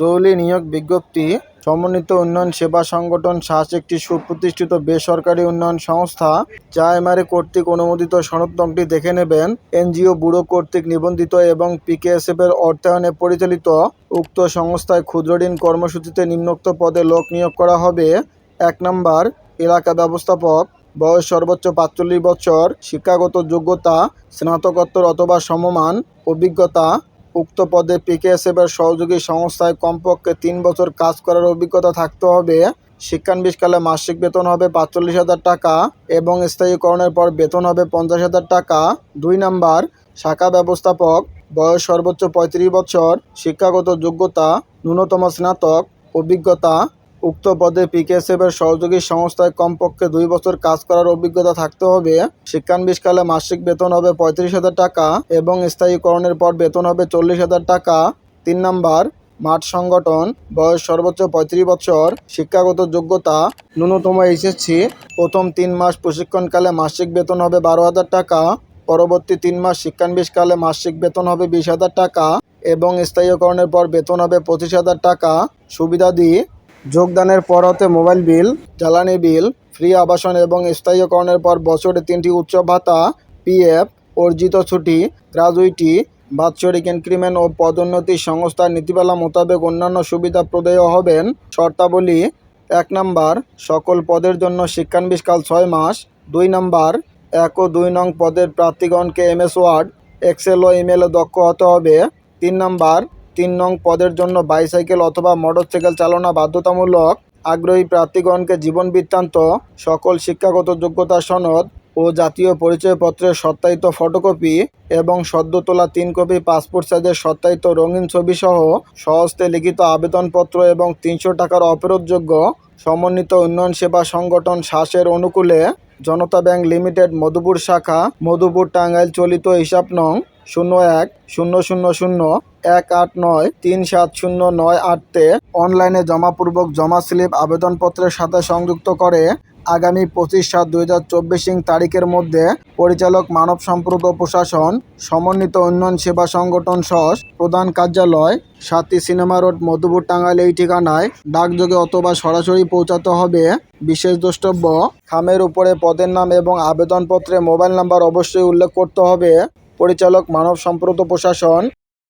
জরুরি নিয়োগ বিজ্ঞপ্তি, সমন্বিত উন্নয়ন সেবা সংগঠন সাস একটি সুপ্রতিষ্ঠিত বেসরকারি উন্নয়ন সংস্থা। যা এমআরএ কর্তৃক অনুমোদিত সনদটি দেখে নেবেন। এনজিও ব্যুরো কর্তৃক নিবন্ধিত এবং পিকেএসএফ এর অর্থায়নে পরিচালিত। উক্ত সংস্থায় ক্ষুদ্রঋণ কর্মসূচিতে নিম্নোক্ত পদে লোক নিয়োগ করা হবে। এক নম্বর, এলাকা ব্যবস্থাপক। বয়স সর্বোচ্চ পাঁচচল্লিশ বছর। শিক্ষাগত যোগ্যতা, স্নাতকোত্তর অথবা সমমান। অভিজ্ঞতা উক্ত পদে এর সহযোগী সংস্থায় কমপক্ষে তিন বছর কাজ করার অভিজ্ঞতা থাকতে হবে। শিক্ষানবিশকালে মাসিক বেতন হবে পাঁচচল্লিশ হাজার টাকা এবং স্থায়ীকরণের পর বেতন হবে পঞ্চাশ হাজার টাকা। দুই নাম্বার, শাখা ব্যবস্থাপক, বয়স সর্বোচ্চ পঁয়ত্রিশ বছর, শিক্ষাগত যোগ্যতা, ন্যূনতম স্নাতক, অভিজ্ঞতা উক্ত পদে পিকেএসএফ এর সহযোগী সংস্থায় কমপক্ষে দুই বছর কাজ করার অভিজ্ঞতা থাকতে হবে। শিক্ষানবিশকালে মাসিক বেতন হবে পঁয়ত্রিশ হাজার টাকা এবং স্থায়ীকরণের পর বেতন হবে চল্লিশ হাজার টাকা। তিন নাম্বার, মাঠ সংগঠন, বয়স সর্বোচ্চ পঁয়ত্রিশ বছর, শিক্ষাগত যোগ্যতা, ন্যূনতম এইচএসসি, প্রথম তিন মাস প্রশিক্ষণকালে মাসিক বেতন হবে বারো হাজার টাকা, পরবর্তী তিন মাস শিক্ষানবিশকালে মাসিক বেতন হবে বিশ হাজার টাকা এবং স্থায়ীকরণের পর বেতন হবে পঁচিশ হাজার টাকা। সুবিধা সুবিধাদি যোগদানের পর হতে মোবাইল বিল, জ্বালানি বিল, ফ্রি আবাসন এবং স্থায়ীকরণের পর বছরে তিনটি উচ্চ ভাতা, পিএফ, অর্জিত ছুটি, গ্রাজুইটি, বাৎসরিক ইনক্রিমেন্ট ও পদোন্নতি সংস্থার নীতিমালা মোতাবেক অন্যান্য সুবিধা প্রদেয় হবেন। শর্তাবলী, এক নাম্বার, সকল পদের জন্য শিক্ষানবিশকাল ছয় মাস। দুই নাম্বার, এক ও দুই নং পদের প্রার্থীগণকে এমএস ওয়ার্ড, এক্সেল ও ইমেলে দক্ষ হতে হবে। তিন নাম্বার তিন নং পদের জন্য বাইসাইকেল অথবা মোটরসাইকেল চালনা বাধ্যতামূলক। আগ্রহী প্রার্থীগণকে জীবন বৃত্তান্ত, সকল শিক্ষাগত যোগ্যতা সনদ ও জাতীয় পরিচয়পত্রের সত্যায়িত ফটোকপি এবং সদ্য তোলা তিন কপি পাসপোর্ট সাইজের সত্যায়িত রঙিন ছবি সহ সহস্তে লিখিত আবেদনপত্র এবং তিনশো টাকার অপেরোধযোগ্য সমন্বিত উন্নয়ন সেবা সংগঠন শ্বাসের অনুকূলে জনতা ব্যাংক লিমিটেড মধুপুর শাখা, মধুপুর টাঙ্গাইল চলিত হিসাব নং শূন্য এক, শূন্য শূন্য শূন্য, এক আট নয়, তিন সাত শূন্য নয় আটতে অনলাইনে জমাপূর্বক জমা স্লিপ আবেদনপত্রের সাথে সংযুক্ত করে আগামী পঁচিশ সাত দুই হাজার চব্বিশ তারিখের মধ্যে পরিচালক মানব সম্পর্ক প্রশাসন, সমন্বিত উন্নয়ন সেবা সংগঠন সস প্রধান কার্যালয়, সাতটি সিনেমা রোড, মধুপুর, টাঙ্গাইল এই ঠিকানায় ডাকযোগে অথবা সরাসরি পৌঁছাতে হবে। বিশেষ দ্রষ্টব্য, খামের উপরে পদের নাম এবং আবেদনপত্রে মোবাইল নাম্বার অবশ্যই উল্লেখ করতে হবে। পরিচালক মানব সম্পদ প্রশাসন।